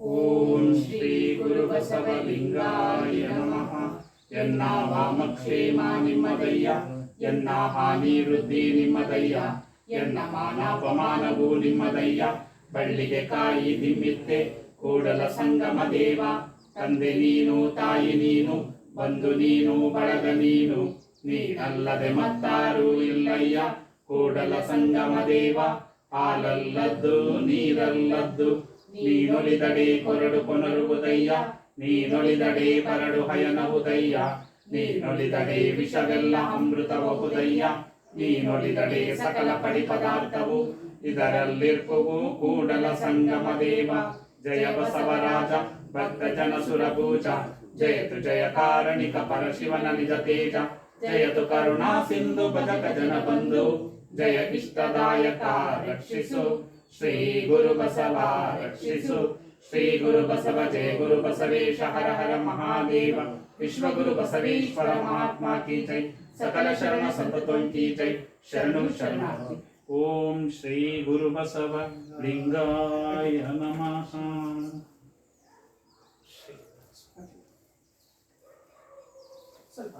ಓಂ ಶ್ರೀ ಗುರು ಬಸವಲಿಂಗಾಯ ನಮಃ. ಎನ್ನ ವಾಮಕ್ಷೇಮ ನಿಮ್ಮದಯ್ಯ, ಎನ್ನ ಹಾನಿ ವೃದ್ಧಿ ನಿಮ್ಮದಯ್ಯ, ಎನ್ನ ಮಾನಾಪಮಾನವು ನಿಮ್ಮದಯ್ಯ. ಬಳ್ಳಿಗೆ ಕಾಯಿ ದಿಮ್ಮಿತ್ತೆ, ಕೂಡಲ ಸಂಗಮ ದೇವ. ತಂದೆ ನೀನು, ತಾಯಿ ನೀನು ಬಂದು ನೀನು, ಬಳಗ ನೀನು. ನೀನಲ್ಲದೆ ಮತ್ತಾರು ಇಲ್ಲಯ್ಯ, ಕೂಡಲ ಸಂಗಮ ದೇವ. ಹಾಲಲ್ಲದ್ದು, ನೀರಲ್ಲದ್ದು. ನೀನೊಲಿದಡೆ ಕೊರಡು ಕೊನರುವುದಯ್ಯ ನೀನೊಲಿದಡೆ ಬರಡು ಹಯನವುದಯ್ಯ ನೀನೊಲಿದಡೆ ವಿಷವೆಲ್ಲ ಅಮೃತಬಹುದಯ್ಯ ನೀನೊಲಿದಡೆ ಸಕಲ ಪಡಿ ಪದಾರ್ಥವು ಇದರಲ್ಲಿರ್ಪುವು ಕೂಡಲ ಸಂಗಮ ದೇವ. ಜಯ ಬಸವರಾಜ, ಭಕ್ತ ಜನ ಸುರಭೂಜ, ಜಯತು ಜಯ ಕಾರಣಿಕ ಪರಶಿವನ ನಿಜ ತೇಜ, ಜಯತು ಕರುಣಾ ಸಿಂಧು ಬದಕ ಜನ ಬಂಧು, ಜಯ ಇಷ್ಟದಾಯಕ ರಕ್ಷಿಸು. श्री गुरु बसवा रक्षिसु श्री गुरु बसव, जय गुरु बसवेश हर हर महादेव। विश्व गुरु विश्वगुरुबसवेश्वर महात्मा की जय। सकल शरण संतों की जय। शरण शरण ओम श्री गुरु बसव, लिंगाय नमः। ಸ್ವಲ್ಪ